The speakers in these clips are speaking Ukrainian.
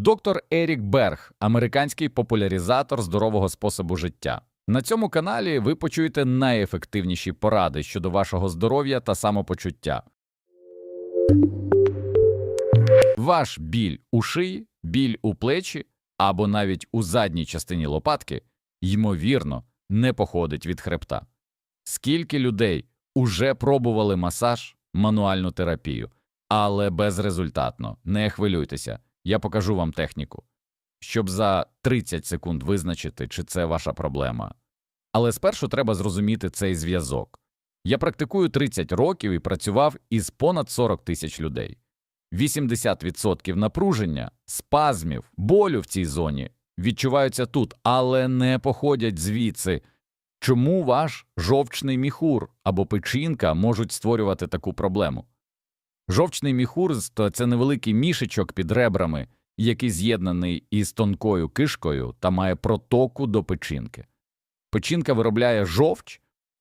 Доктор Ерік Берг, американський популяризатор здорового способу життя. На цьому каналі ви почуєте найефективніші поради щодо вашого здоров'я та самопочуття. Ваш біль у шиї, біль у плечі або навіть у задній частині лопатки, ймовірно, не походить від хребта. Скільки людей уже пробували масаж, мануальну терапію, але безрезультатно, не хвилюйтеся, я покажу вам техніку, щоб за 30 секунд визначити, чи це ваша проблема. Але спершу треба зрозуміти цей зв'язок. Я практикую 30 років і працював із понад 40 тисяч людей. 80% напруження, спазмів, болю в цій зоні відчуваються тут, але не походять звідси. Чому ваш жовчний міхур або печінка можуть створювати таку проблему? Жовчний міхур – то це невеликий мішечок під ребрами, який з'єднаний із тонкою кишкою та має протоку до печінки. Печінка виробляє жовч,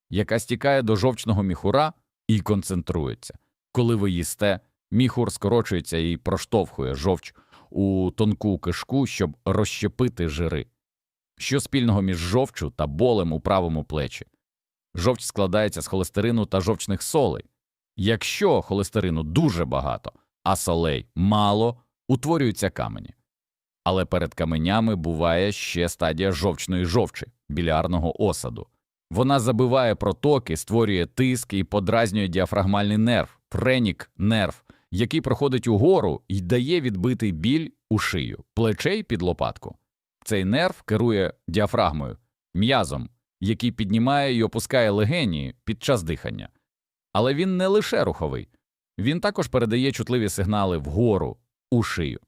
яка стікає до жовчного міхура і концентрується. Коли ви їсте, міхур скорочується і проштовхує жовч у тонку кишку, щоб розщепити жири. Що спільного між жовчу та болем у правому плечі? Жовч складається з холестерину та жовчних солей. Якщо холестерину дуже багато, а солей мало, утворюються камені. Але перед каменями буває ще стадія жовчної жовчі, білярного осаду. Вона забиває протоки, створює тиск і подразнює діафрагмальний нерв, пренік нерв, який проходить угору і дає відбитий біль у шию, плечей під лопатку. Цей нерв керує діафрагмою, м'язом, який піднімає і опускає легені під час дихання. Але він не лише руховий, він також передає чутливі сигнали вгору у шию.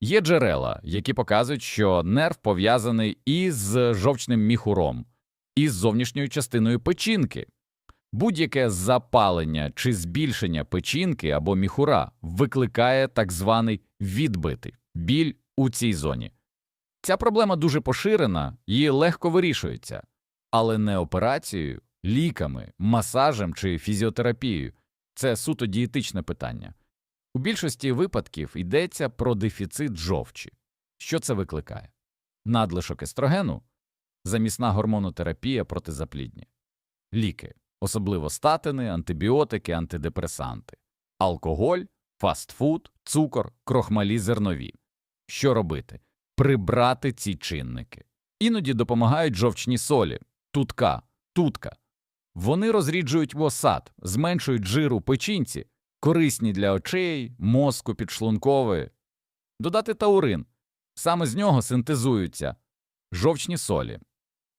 Є джерела, які показують, що нерв пов'язаний із жовчним міхуром, із зовнішньою частиною печінки. Будь-яке запалення чи збільшення печінки або міхура викликає так званий відбитий біль у цій зоні. Ця проблема дуже поширена і легко вирішується, але не операцією, ліками, масажем чи фізіотерапією це суто дієтичне питання. У більшості випадків йдеться про дефіцит жовчі. Що це викликає? Надлишок естрогену, замісна гормонотерапія проти заплідні, ліки, особливо статини, антибіотики, антидепресанти, алкоголь, фастфуд, цукор, крохмалі зернові. Що робити? Прибрати ці чинники. Іноді допомагають жовчні солі, тутка, тутка. Вони розріджують восад, зменшують жир у печінці, корисні для очей, мозку, підшлункової. Додати таурин. Саме з нього синтезуються жовчні солі.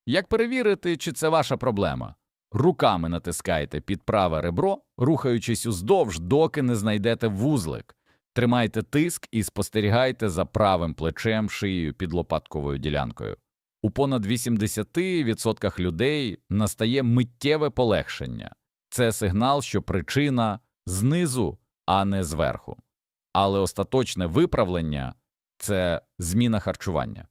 Як перевірити, чи це ваша проблема? Руками натискайте під праве ребро, рухаючись уздовж, доки не знайдете вузлик. Тримайте тиск і спостерігайте за правим плечем, шиєю під лопатковою ділянкою. У понад 80% людей настає миттєве полегшення. Це сигнал, що причина знизу, а не зверху. Але остаточне виправлення це зміна харчування.